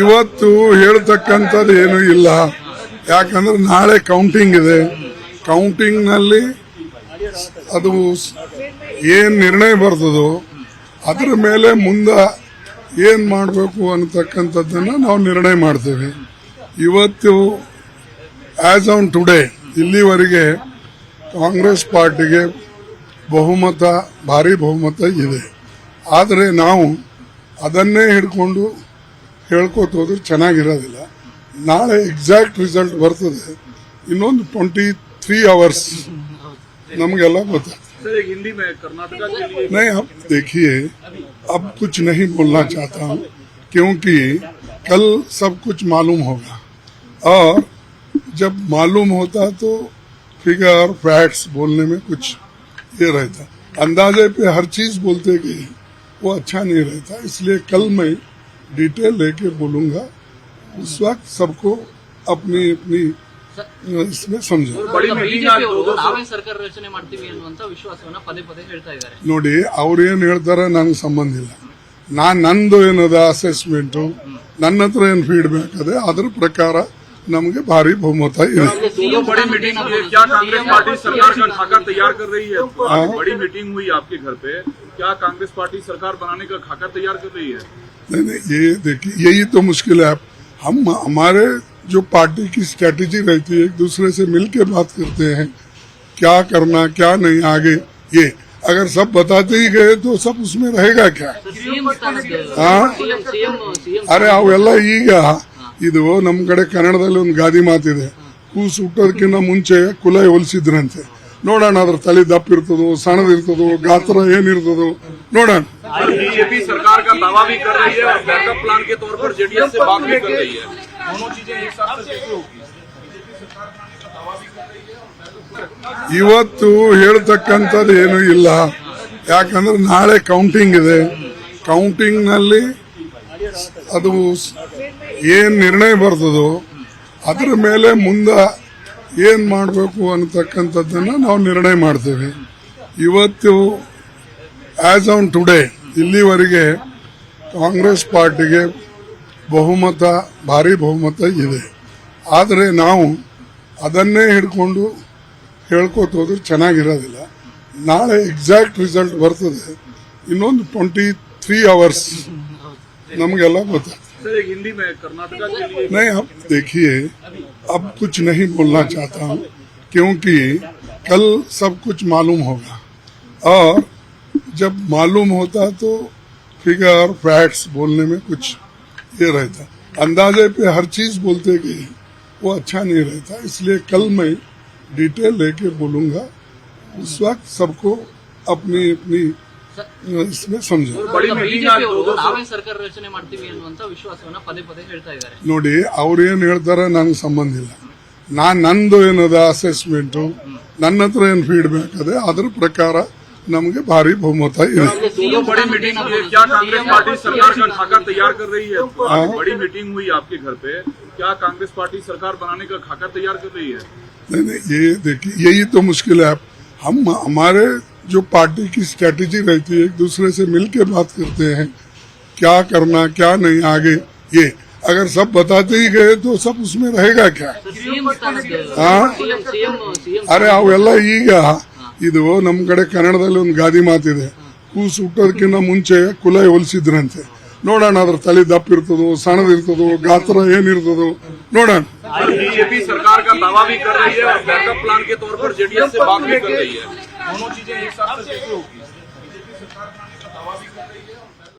ಇವತ್ತು ಹೇಳ್ತಕ್ಕಂಥದ್ದು ಏನೂ ಇಲ್ಲ. ಯಾಕಂದ್ರೆ ನಾಳೆ ಕೌಂಟಿಂಗ್ ಇದೆ. ಕೌಂಟಿಂಗ್ನಲ್ಲಿ ಅದು ಏನು ನಿರ್ಣಯ ಬರ್ತದೋ ಅದ್ರ ಮೇಲೆ ಮುಂದೆ ಏನು ಮಾಡಬೇಕು ಅನ್ನತಕ್ಕಂಥದ್ದನ್ನು ನಾವು ನಿರ್ಣಯ ಮಾಡ್ತೇವೆ. ಇವತ್ತು ಆಸ್ ಆನ್ ಟುಡೇ ಇಲ್ಲಿವರೆಗೆ ಕಾಂಗ್ರೆಸ್ ಪಾರ್ಟಿಗೆ ಬಹುಮತ, ಭಾರಿ ಬಹುಮತ ಇದೆ. ಆದರೆ ನಾವು ಅದನ್ನೇ ಹಿಡ್ಕೊಂಡು ಹೇಳ್ಕೋತ ಹೋದ್ರೆ ಚೆನ್ನಾಗಿರೋದಿಲ್ಲ ನಾಳೆ ಎಕ್ಸಾಕ್ಟ್ ರಿಸಲ್ಟ್ ಬರ್ತದೆ ಇನ್ನೊಂದು ಟ್ವೆಂಟಿ ತ್ರೀ ಅವರ್ಸ್ ನಮಗೆಲ್ಲ ಗೊತ್ತಾಗ್ತದೆ सर एक हिंदी में कर्नाटका के लिए नहीं अब देखिए अब कुछ नहीं बोलना चाहता हूँ क्योंकि कल सब कुछ मालूम होगा और जब मालूम होता तो फिगर फैक्ट्स बोलने में कुछ ये रहता अंदाजे पे हर चीज बोलते गए वो अच्छा नहीं रहता इसलिए कल मैं डिटेल लेके बोलूंगा उस वक्त सबको अपनी अपनी इसमें समझो ಬಡಿ ಈಗ meeting BJP ಆಗಿ ಅವರು ಹೋಗೋದು ನಾವೇ ಸರ್ಕಾರ ರಚನೆ ಮಾಡ್ತೀವಿ ಅನ್ನುವಂತ ವಿಶ್ವಾಸವನ್ನ ಪದೇ ಪದೇ ಹೇಳ್ತಾ ಇದ್ದಾರೆ ನೋಡಿ ಅವ್ರು ಏನ್ ಹೇಳ್ತಾರೆ ನನಗೆ ಸಂಬಂಧ ಇಲ್ಲ ನಾನ್ ನಂದು ಏನದ ಅಸೆಸ್ಮೆಂಟ್ ನನ್ನ ಹತ್ರ ಏನ್ ಫೀಡ್ಬ್ಯಾಕ್ ಅದೇ ಅದ್ರ ಪ್ರಕಾರ ನಮಗೆ ಭಾರಿ ಬಹುಮತ ಇದೆ दोनों बड़ी मीटिंग हुई है क्या कांग्रेस पार्टी सरकार का खाका तैयार कर रही है बड़ी मीटिंग हुई आपके घर पे क्या कांग्रेस पार्टी सरकार बनाने का खाका तैयार कर रही है नहीं नहीं ये देखिए यही तो मुश्किल है हम हमारे जो पार्टी की स्ट्रेटेजी रहती है एक दूसरे से मिलके बात करते हैं क्या करना क्या नहीं आगे ये अगर सब बताते ही गए तो सब उसमें रहेगा क्या ಸಿಎಂ ಸ್ಥಾನದ ಹಾ? ಸಿಎಂ ಸಿಎಂ ಸಿಎಂ ಅರೆ ಅವೆಲ್ಲ ಈಗ ಇದು ನಮ್ಮ ಕಡೆ ಕನ್ನಡದಲ್ಲಿ ಒಂದು ಗಾದಿ ಮಾತಿದೆ. ಹೂ ಹುಟ್ಟೋದಕ್ಕಿಂತ ಮುಂಚೆ ಕುಲ ಹೊಲಿಸಿದ್ರಂತೆ. ನೋಡೋಣ ಅದ್ರ ತಲೆ ದಪ್ಪ ಇರ್ತದೋ ಸಣ್ಣದಿರ್ತದೋ ಗಾತ್ರ ಏನಿರ್ತದೋ ನೋಡೋಣ. ಇವತ್ತು ಹೇಳ್ತಕ್ಕಂಥದ್ದು ಏನೂ ಇಲ್ಲ. ಯಾಕಂದ್ರೆ ನಾಳೆ ಕೌಂಟಿಂಗ್ ಇದೆ. ಕೌಂಟಿಂಗ್ನಲ್ಲಿ ಅದು ಏನು ನಿರ್ಣಯ ಬರ್ತದೋ ಅದರ ಮೇಲೆ ಮುಂದೆ ಏನು ಮಾಡಬೇಕು ಅನ್ನತಕ್ಕಂಥದ್ದನ್ನ ನಾವು ನಿರ್ಣಯ ಮಾಡ್ತೇವೆ. ಇವತ್ತು ಆಸ್ ಆನ್ ಟುಡೇ ಇಲ್ಲಿವರೆಗೆ ಕಾಂಗ್ರೆಸ್ ಪಾರ್ಟಿಗೆ ಬಹುಮತ, ಭಾರಿ ಬಹುಮತ ಇದೆ. ಆದರೆ ನಾವು ಅದನ್ನೇ ಹಿಡ್ಕೊಂಡು ಹೇಳ್ಕೊತ ಹೋದ್ರೆ ಚೆನ್ನಾಗಿರೋದಿಲ್ಲ. ನಾಳೆ ಎಕ್ಸಾಕ್ಟ್ ರಿಸಲ್ಟ್ ಬರ್ತದೆ. ಇನ್ನೊಂದು ಟ್ವೆಂಟಿ ತ್ರೀ ಅವರ್ಸ್ ನಮಗೆಲ್ಲ ಗೊತ್ತಾಗ್ತದೆ सर एक हिंदी में कर्नाटका के लिए नहीं अब देखिए अब कुछ नहीं बोलना चाहता हूँ क्योंकि कल सब कुछ मालूम होगा और जब मालूम होता तो फिगर फैक्ट्स बोलने में कुछ ये रहता अंदाजे पे हर चीज बोलते गए वो अच्छा नहीं रहता इसलिए कल मैं डिटेल लेके बोलूंगा उस वक्त सबको अपनी अपनी इसमें समझो ಬಡಿ ಈಗ meeting ಬಿಜೆಪಿ ಆಗಿ ಅವರು ಹೋಗೋದು ನಾವೇ ಸರ್ಕಾರ ರಚನೆ ಮಾಡ್ತೀವಿ ಅನ್ನುವಂತ ವಿಶ್ವಾಸವನ್ನ ಪದೇ ಪದೇ ಹೇಳ್ತಾ ಇದ್ದಾರೆ ನೋಡಿ ಅವ್ರು ಏನ್ ಹೇಳ್ತಾರೆ ನನಗೆ ಸಂಬಂಧ ಇಲ್ಲ ನಾನ್ ನಂದು ಏನದ ಅಸೆಸ್ಮೆಂಟ್ ನನ್ನ ಹತ್ರ ಏನ್ ಫೀಡ್ಬ್ಯಾಕ್ ಅದೇ ಅದ್ರ ಪ್ರಕಾರ ನಮಗೆ ಭಾರಿ ಬಹುಮತ ಇದೆ दोनों बड़ी मीटिंग हुई है क्या कांग्रेस पार्टी सरकार का खाका तैयार कर रही है बड़ी मीटिंग हुई आपके घर पे क्या कांग्रेस पार्टी सरकार बनाने का खाका तैयार कर रही है नहीं नहीं ये देखिए यही तो मुश्किल है हम हमारे जो पार्टी की स्ट्रेटेजी रहती है एक दूसरे से मिलके बात करते हैं क्या करना क्या नहीं आगे ये अगर सब बताते ही गए तो सब उसमें रहेगा क्या ಸಿಎಂ ಸ್ಥಾನದ ಹಾ? ಸಿಎಂ ಸಿಎಂ ಸಿಎಂ ಅರೆ ಅವೆಲ್ಲ ಈಗ ಇದು ನಮ್ ಕಡೆ ಕನ್ನಡದಲ್ಲಿ ಒಂದು ಗಾದಿ ಮಾತಿದೆ ಕೂಸು ಹುಟ್ಟೋದಕ್ಕಿಂತ ಮುಂಚೆ ಕುಲ ಹೋಲಿಸಿದ್ರಂತೆ ನೋಡೋಣ ಅದ್ರ ತಲೆ ದಪ್ಪ ಇರ್ತದೋ ಸಣ್ಣದಿರ್ತದೋ ಗಾತ್ರ ಏನಿರ್ತದೋ ನೋಡೋಣ बीजेपी सरकार का दावा भी कर रही है और बैकअप प्लान के तौर पर जेडीएस से बात भी कर रही है दोनों चीजें एक साथ कैसे होगी